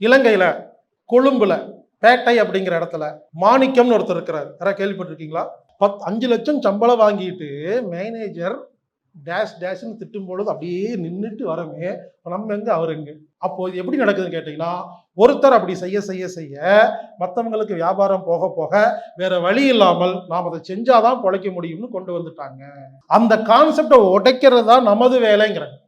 இலங்கையில் கொழும்புல பேட்டை அப்படிங்கிற இடத்துல மாணிக்கம்னு ஒருத்தர் இருக்கிறார். யாராவது கேள்விப்பட்டிருக்கீங்களா? பத் அஞ்சு லட்சம் சம்பளம் வாங்கிட்டு மேனேஜர் டேஷ் டேஷ்னு திட்டும் பொழுது அப்படியே நின்றுட்டு வரமே நம்ம எங்க அவர் எங்க? அப்போ இது எப்படி நடக்குதுன்னு கேட்டிங்கன்னா ஒருத்தர் அப்படி செய்ய செய்ய செய்ய மற்றவங்களுக்கு வியாபாரம் போக போக வேற வழி இல்லாமல் நாம் அதை செஞ்சாதான் பொழைக்க முடியும்னு கொண்டு வந்துட்டாங்க. அந்த கான்செப்டை உடைக்கிறது தான் நமது வேலைங்கிறாங்க.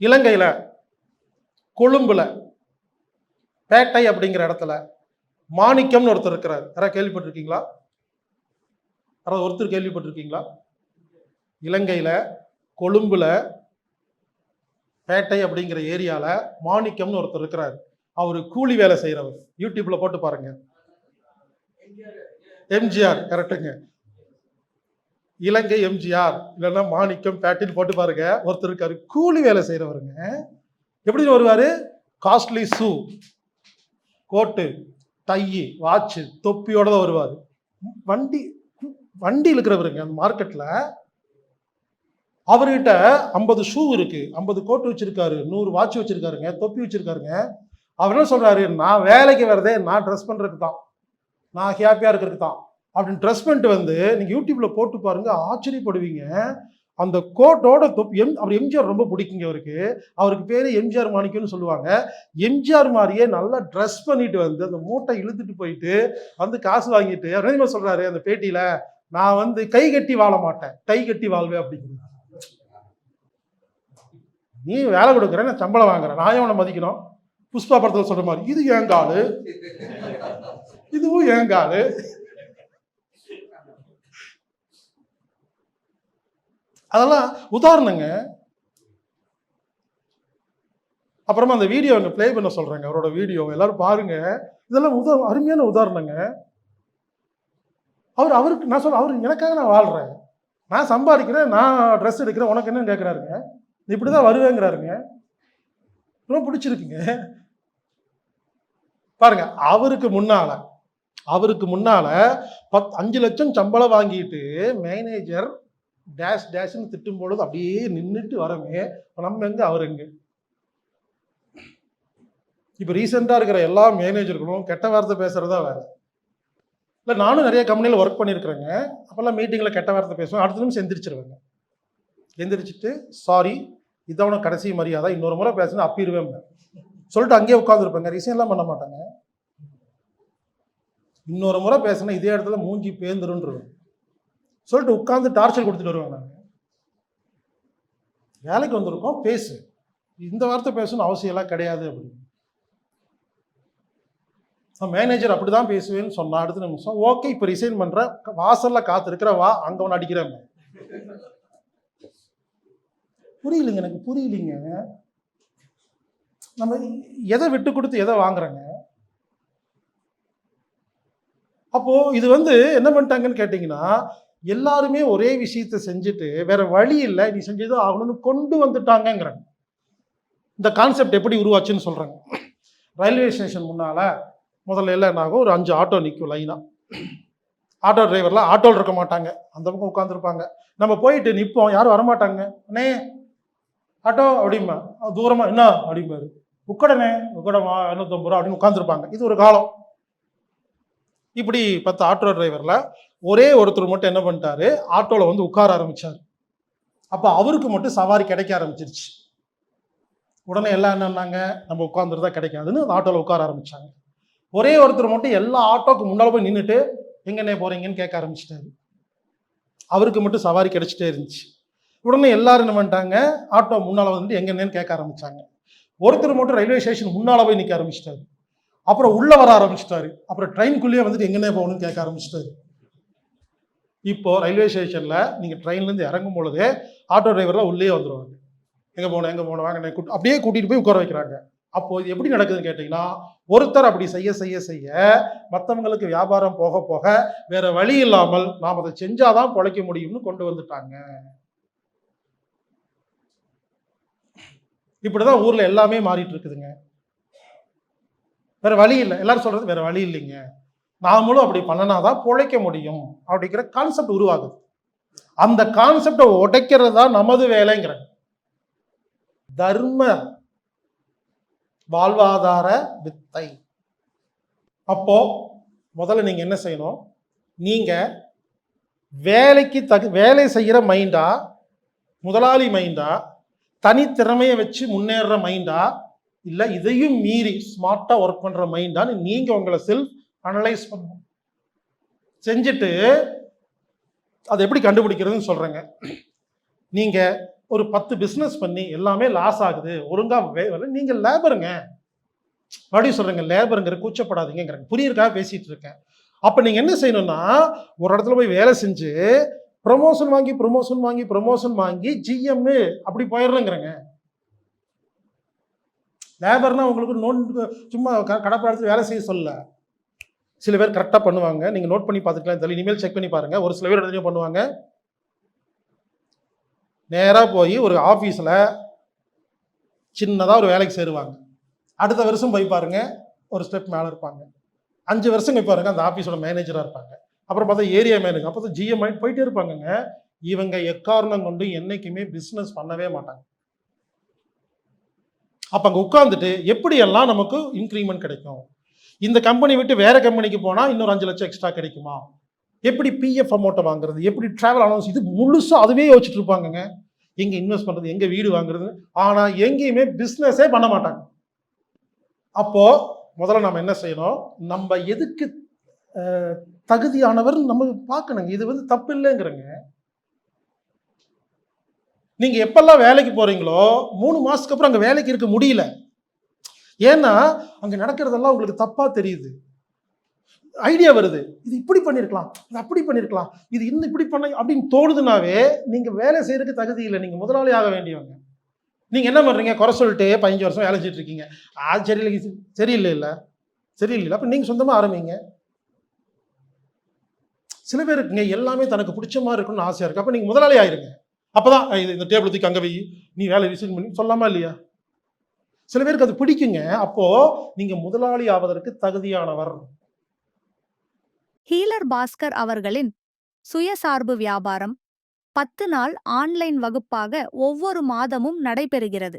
இலங்கையில் கொழும்புல பேட்டை அப்படிங்கிற இடத்துல மாணிக்கம்னு ஒருத்தர் இருக்கிறார். யாராவது கேள்விப்பட்டிருக்கீங்களா? யாராவது ஒருத்தர் கேள்விப்பட்டிருக்கீங்களா? இலங்கையில் கொழும்புல பேட்டை அப்படிங்கிற ஏரியாவில் மாணிக்கம்னு ஒருத்தர் இருக்கிறார். அவர் கூலி வேலை செய்கிறவர் யூடியூப்பில் போட்டு பாருங்க. எம்ஜிஆர் கரெக்டுங்க இலங்கை எம்ஜிஆர் இல்லைன்னா மாணிக்கம் பேட்டின்னு போட்டு பாருங்க. ஒருத்தர் இருக்காரு கூலி வேலை செய்கிறவருங்க எப்படி வருவார்? Costly shoe coat dye watch தொப்பியோட தான் வருவார். வண்டி வண்டி இருக்கிறவருங்க அந்த மார்க்கெட்டில் அவர்கிட்ட ஐம்பது ஷூ இருக்கு. ஐம்பது கோட்டு வச்சிருக்காரு நூறு வாட்ச் வச்சிருக்காருங்க தொப்பி வச்சிருக்காருங்க. அவர் என்ன சொல்றாரு? நான் வேலைக்கு வரதே நான் ட்ரெஸ் பண்றதுக்கு தான் நான் ஹாப்பியா இருக்கிறதுக்கு தான் அப்படின்னு ட்ரெஸ் பண்ணிட்டு வந்து நீங்கள் யூடியூப்பில் போட்டு பாருங்கள் ஆச்சரியப்படுவீங்க. அந்த கோட்டோட தொப் எம் அவர் எம்ஜிஆர் ரொம்ப பிடிக்குங்க அவருக்கு. அவருக்கு பேர் எம்ஜிஆர் மாணிக்கம்னு சொல்லுவாங்க. எம்ஜிஆர் மாதிரியே நல்லா ட்ரெஸ் பண்ணிட்டு வந்து அந்த மூட்டை இழுத்துட்டு போயிட்டு வந்து காசு வாங்கிட்டு அவர் என்ன அந்த பேட்டியில்? நான் வந்து கை கட்டி வாழ மாட்டேன் கை கட்டி வாழ்வேன் அப்படிங்கிறது நீ வேலை கொடுக்குற நான் சம்பளம் வாங்குறேன் நான் ஏன் உன்னை மதிக்கணும்? புஷ்பா படத்தில் சொல்கிற மாதிரி இது ஏன் காலு? இதுவும் ஏன் காலு? அதெல்லாம் உதாரணங்க. அப்புறமா அந்த வீடியோ அங்கே ப்ளே பண்ண சொல்கிறாங்க அவரோட வீடியோ எல்லாரும் பாருங்க. இதெல்லாம் உதா அருமையான உதாரணங்க. அவர் அவருக்கு நான் சொல்ல அவர் எனக்காக நான் வாழ்கிறேன் நான் சம்பாதிக்கிறேன் நான் ட்ரெஸ் எடுக்கிறேன் உனக்கு என்னன்னு கேட்குறாருங்க நீ இப்படி தான் வருவேங்கிறாருங்க. ரொம்ப பிடிச்சிருக்குங்க. பாருங்க அவருக்கு முன்னால அவருக்கு முன்னால பத் அஞ்சு லட்சம் சம்பளம் வாங்கிட்டு மேனேஜர் டேஷ் டேஷ்னு திட்டும் பொழுது அப்படியே நின்றுட்டு வரமே நம்ம எங்க? அவர் எங்க? இப்போ ரீசெண்டாக இருக்கிற எல்லா மேனேஜர்களும் கெட்ட வார்த்தை பேசுகிறதா வேறு. இல்லை நானும் நிறைய கம்பெனியில் ஒர்க் பண்ணியிருக்கிறேங்க அப்போல்லாம் மீட்டிங்கில் கெட்ட வார்த்தை பேசுவேன். அடுத்த நிமிஷம் எந்திரிச்சிருவேங்க. எந்திரிச்சிட்டு சாரி இதான் கடைசி மரியாதை. இன்னொரு முறை பேசுனா அப்பிடுவேன். சொல்லிட்டு அங்கேயே உட்காந்துருப்பேங்க ரீசன்லாம் பண்ண மாட்டாங்க. இன்னொரு முறை பேசினா இதே இடத்துல மூஞ்சி பேந்துருன்றுவேன். சொல்லிட்டு உட்காந்து டார்ச்சர் கொடுத்துட்டு வருவாங்க. வேலைக்கு வந்திருக்கோம் பேசு. இந்த வார்த்தை பேசணும் அவசியம் எல்லாம் கிடையாது அப்படின்னு மேனேஜர் அப்படிதான் பேசுவேன்னு சொன்னா அடுத்த நிமிஷம் ஓகே இப்போ ரிசைன் பண்ற வாசல்ல காத்து இருக்கிற வா அங்க ஒன்று அடிக்கிறேன் புரியலைங்க எனக்கு புரியலைங்க. நம்ம எதை விட்டு கொடுத்து எதை வாங்குறோங்க? அப்போ இது வந்து என்ன பண்ணிட்டாங்கன்னு கேட்டிங்கன்னா எல்லாருமே ஒரே விஷயத்தை செஞ்சுட்டு வேற வழி இல்லை நீ செஞ்சது ஆகணும்னு கொண்டு வந்துட்டாங்கங்கிறாங்க. இந்த கான்செப்ட் எப்படி உருவாச்சுன்னு சொல்கிறாங்க ரயில்வே ஸ்டேஷன் முன்னால் முதல்ல எல்லாம் என்னாகும் ஒரு அஞ்சு ஆட்டோ நிற்கும் லைனாக ஆட்டோ டிரைவர்லாம் ஆட்டோவில் இருக்க மாட்டாங்க. அந்த பக்கம் உட்காந்துருப்பாங்க நம்ம போயிட்டு நிற்போம் யாரும் வரமாட்டாங்க. அண்ணே ஆட்டோ அப்படிம்பா. தூரமாக என்ன? அப்படிம்பாரு. உக்கடனே உக்கடமா இரநூத்தம்பது ரூபா அப்படின்னு உட்காந்துருப்பாங்க இது ஒரு காலம். இப்படி பத்து ஆட்டோ டிரைவரில் ஒரே ஒருத்தர் மட்டும் என்ன பண்ணிட்டாரு? ஆட்டோவில் வந்து உட்கார ஆரம்பிச்சார். அப்போ அவருக்கு மட்டும் சவாரி கிடைக்க ஆரம்பிச்சிருச்சு. உடனே எல்லாம் என்னன்னாங்க நம்ம உட்காந்துருந்தா கிடைக்காதுன்னு ஆட்டோவில் உட்கார ஆரம்பித்தாங்க ஒரே ஒருத்தர் மட்டும் எல்லா ஆட்டோக்கு முன்னால் போய் நின்றுட்டு எங்கண்ணே போகிறீங்கன்னு கேட்க ஆரம்பிச்சிட்டாரு. அவருக்கு மட்டும் சவாரி கிடைச்சிட்டே இருந்துச்சு. உடனே எல்லாரும் என்ன பண்ணிட்டாங்க? ஆட்டோ முன்னால் வந்துட்டு எங்கன்னு கேட்க ஆரம்பிச்சாங்க. ஒருத்தர் மட்டும் ரயில்வே ஸ்டேஷன் முன்னால் போய் நிற்க ஆரம்பிச்சிட்டாரு. அப்புறம் உள்ளே வர ஆரம்பிச்சிட்டாரு. அப்புறம் ட்ரெயின்குள்ளேயே வந்துட்டு எங்கன்னே போகணும்னு கேட்க ஆரம்பிச்சிட்டாரு. இப்போ ரயில்வே ஸ்டேஷனில் நீங்கள் ட்ரெயின்லேருந்து இறங்கும் பொழுதே ஆட்டோ டிரைவர்லாம் உள்ளே வந்துடுவாங்க எங்கே போகணும் எங்கே போகணும் வாங்க கூட்டு அப்படியே கூட்டிகிட்டு போய் உட்கார வைக்கிறாங்க. அப்போ இது எப்படி நடக்குதுன்னு கேட்டிங்கன்னா ஒருத்தர் அப்படி செய்ய செய்ய செய்ய மற்றவங்களுக்கு வியாபாரம் போக போக வேற வழி இல்லாமல் நாம் அதை செஞ்சாதான் பிழைக்க முடியும்னு கொண்டு வந்துட்டாங்க. இப்படிதான் ஊர்ல எல்லாமே மாறிட்டு இருக்குதுங்க. வேற வழி இல்லை. எல்லாரும் சொல்றது வேற வழி இல்லைங்க. நாமளும் அப்படி பண்ணனாதான் பிழைக்க முடியும் அப்படிங்கிற கான்செப்ட் உருவாகுது. அந்த கான்செப்டை உடைக்கிறது தான் நமது வேலைங்கிற. தர்ம வாழ்வாதார வித்தை. அப்போ முதல்ல நீங்க என்ன செய்யணும்? நீங்க வேலைக்கு தகு வேலை செய்கிற மைண்டா முதலாளி மைண்டா தனித்திறமையை வச்சு முன்னேறுற மைண்டா இல்லை இதையும் மீறி ஸ்மார்ட்டாக ஒர்க் பண்ணுற மைண்ட் தான் நீங்கள் உங்களை செல்ஃப் அனலைஸ் பண்ணணும் செஞ்சுட்டு அதை எப்படி கண்டுபிடிக்கிறதுன்னு சொல்கிறேங்க நீங்கள் ஒரு பத்து பிஸ்னஸ் பண்ணி எல்லாமே லாஸ் ஆகுது ஒழுங்காக வே- வரல, லேபருங்க மறுபடியும் சொல்கிறேங்க லேபருங்கிற கூச்சப்படாதீங்கிறாங்க புரியிருக்காக பேசிகிட்டு இருக்கேன். அப்போ நீங்கள் என்ன செய்யணும்னா ஒரு இடத்துல போய் வேலை செஞ்சு ப்ரொமோஷன் வாங்கி ப்ரொமோஷன் வாங்கி ப்ரொமோஷன் வாங்கி ஜிஎம்மு அப்படி போயிடுறேங்கிறேங்க. லேபர்னால் உங்களுக்கு நோன் சும்மா க- வேலை செய்ய சொல்ல. சில பேர் கரெக்டாக பண்ணுவாங்க. நீங்கள் நோட் பண்ணி பார்த்துக்கலாம். தெரியல இனிமேல் செக் பண்ணி பாருங்கள் ஒரு சில பேர் என்ன பண்ணுவாங்க. நேராக போய் ஒரு ஆஃபீஸில் சின்னதாக ஒரு வேலைக்கு சேருவாங்க. அடுத்த வருஷம் போய் பாருங்கள் ஒரு ஸ்டெப் மேலே இருப்பாங்க. அஞ்சு வருஷம் போய் பாருங்கள் அந்த ஆஃபீஸோட மேனேஜராக இருப்பாங்க. அப்புறம் பார்த்தா ஏரியா மேனேஜர் அப்போ ஜிஎம் ஆகிட்டு போயிட்டே இருப்பாங்கங்க. இவங்க எக்காரணம் கொண்டு என்றைக்குமே பிஸ்னஸ் பண்ணவே மாட்டாங்க. அப்போ அங்கே உட்காந்துட்டு எப்படியெல்லாம் நமக்கு இன்க்ரிமெண்ட் கிடைக்கும்? இந்த கம்பெனி விட்டு வேற கம்பெனிக்கு போனால் இன்னொரு அஞ்சு லட்சம் எக்ஸ்ட்ரா கிடைக்குமா? எப்படி பிஎஃப் அமௌண்ட்டை வாங்குறது? எப்படி ட்ராவல் அலவன்ஸ் இது முழுசாக அதுவே யோசிச்சுட்டு இருப்பாங்கங்க. எங்கே இன்வெஸ்ட் பண்ணுறது எங்கே வீடு வாங்குறது? ஆனால் எங்கேயுமே பிஸ்னஸே பண்ண மாட்டாங்க. அப்போது முதல்ல நம்ம என்ன செய்யணும்? நம்ம எதுக்கு தகுதியானவர் நம்ம பார்க்கணுங்க. இது வந்து தப்பு இல்லைங்கிறங்க நீங்கள் எப்பெல்லாம் வேலைக்கு போகிறீங்களோ மூணு மாதத்துக்கு அப்புறம் அங்கே வேலைக்கு இருக்க முடியல. ஏன்னா அங்கே நடக்கிறதெல்லாம் உங்களுக்கு தப்பாக தெரியுது. ஐடியா வருது. இது இப்படி பண்ணிருக்கலாம் இது அப்படி பண்ணியிருக்கலாம் இது இன்னும் இப்படி பண்ண அப்படின்னு தோணுதுனாவே நீங்கள் வேலை செய்கிறதுக்கு தகுதி இல்லை. நீங்கள் முதலாளி ஆக வேண்டியவங்க. நீங்கள் என்ன பண்ணுறீங்க குறை சொல்லிட்டு பதினஞ்சு வருஷம் வேலை செஞ்சுட்டு இருக்கீங்க. அது சரியில்லை சரியில்லை இல்லை. சரியில்லை அப்போ நீங்கள் சொந்தமாக ஆரம்பிங்க. சில பேர் இருக்குங்க எல்லாமே தனக்கு பிடிச்ச மாதிரி இருக்கணும்னு ஆசையாக இருக்குது அப்போ நீங்கள் முதலாளி ஆயிருங்க. அப்பதான் இது இந்த டேபிள் தூக்கி அங்கே வை. நீ வேலை ரிசைன் பண்ணி. சொல்லாமா இல்லையா? சில பேருக்கு அது பிடிக்குங்க. அப்போ நீங்க முதலாளி ஆவதற்கு தகுதியானவர். ஹீலர் பாஸ்கர் அவர்களின் சுயசார்பு வியாபாரம் பத்து நாள் ஆன்லைன் வகுப்பாக ஒவ்வொரு மாதமும் நடைபெறுகிறது.